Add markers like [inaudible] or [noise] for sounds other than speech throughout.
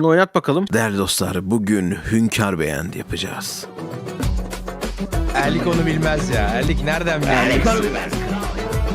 Oynat bakalım. Değerli dostlar bugün Hünkar Beğendi yapacağız. Erlik onu bilmez ya. Erlik nereden bilir?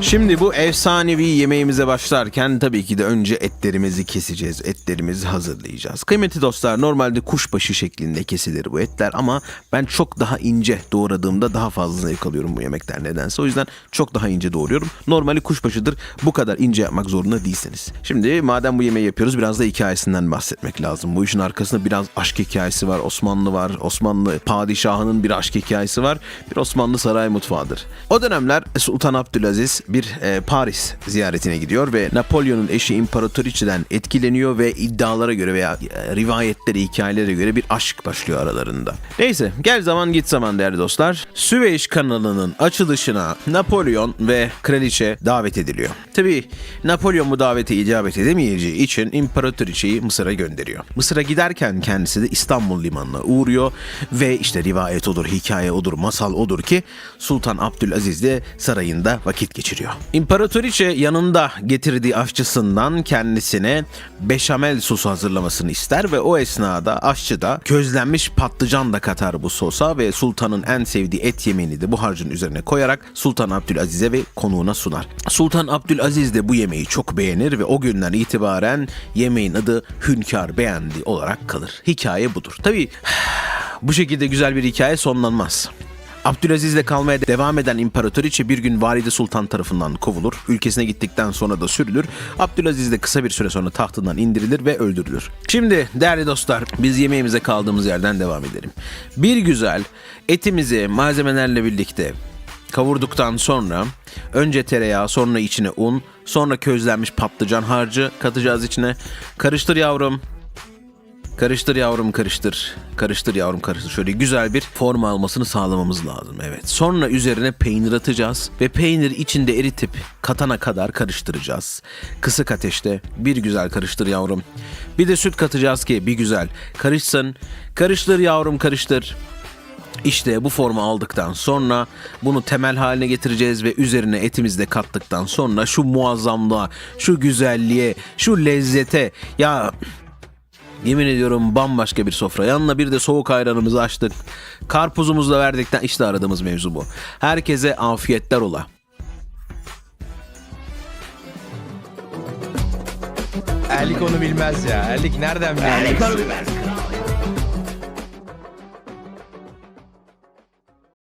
Şimdi bu efsanevi yemeğimize başlarken tabii ki de önce etlerimizi keseceğiz. Etlerimizi hazırlayacağız. Kıymetli dostlar normalde kuşbaşı şeklinde kesilir bu etler ama ben çok daha ince doğradığımda daha fazla zevk alıyorum bu yemekten nedense. O yüzden çok daha ince doğruyorum. Normali kuşbaşıdır. Bu kadar ince yapmak zorunda değilseniz. Şimdi madem bu yemeği yapıyoruz biraz da hikayesinden bahsetmek lazım. Bu işin arkasında biraz aşk hikayesi var. Osmanlı var. Osmanlı padişahının bir aşk hikayesi var. Bir Osmanlı saray mutfağıdır. O dönemler Sultan Abdülaziz bir e, Paris ziyaretine gidiyor ve Napolyon'un eşi İmparatoriçe'den etkileniyor ve iddialara göre veya e, rivayetlere, hikayelere göre bir aşk başlıyor aralarında. Neyse gel zaman git zaman değerli dostlar. Süveyş kanalının açılışına Napolyon ve kraliçe davet ediliyor. Tabi Napolyon bu davete icabet edemeyeceği için İmparatoriçe'yi Mısır'a gönderiyor. Mısır'a giderken kendisi de İstanbul limanına uğruyor ve işte rivayet odur, hikaye odur, masal odur ki Sultan Abdülaziz de sarayında vakit geçiriyor. İmparatoriçe yanında getirdiği aşçısından kendisine beşamel sosu hazırlamasını ister ve o esnada aşçı da közlenmiş patlıcan da katar bu sosa ve sultanın en sevdiği et yemeğini de bu harcın üzerine koyarak Sultan Abdülaziz'e ve konuğuna sunar. Sultan Abdülaziz de bu yemeği çok beğenir ve o günden itibaren yemeğin adı Hünkar Beğendi olarak kalır. Hikaye budur. Tabii [sighs] bu şekilde güzel bir hikaye sonlanmaz. Abdülaziz'le kalmaya devam eden imparatoriçe bir gün Valide Sultan tarafından kovulur. Ülkesine gittikten sonra da sürülür. Abdülaziz de kısa bir süre sonra tahtından indirilir ve öldürülür. Şimdi değerli dostlar biz yemeğimize kaldığımız yerden devam edelim. Bir güzel etimizi malzemelerle birlikte kavurduktan sonra önce tereyağı sonra içine un sonra közlenmiş patlıcan harcı katacağız içine. Karıştır yavrum. Karıştır yavrum karıştır. Karıştır yavrum karıştır. Şöyle güzel bir form almasını sağlamamız lazım. Evet. Sonra üzerine peynir atacağız ve peynir içinde eritip katana kadar karıştıracağız. Kısık ateşte bir güzel karıştır yavrum. Bir de süt katacağız ki bir güzel karışsın. Karıştır yavrum karıştır. İşte bu formu aldıktan sonra bunu temel haline getireceğiz ve üzerine etimizi de kattıktan sonra şu muazzamlığa, şu güzelliğe, şu lezzete ya Yemin ediyorum bambaşka bir sofra. Yanına bir de soğuk ayranımızı açtık. Karpuzumuzu da verdikten işte aradığımız mevzu bu. Herkese afiyetler ola. Erlik onu bilmez ya. Erlik nereden bilir?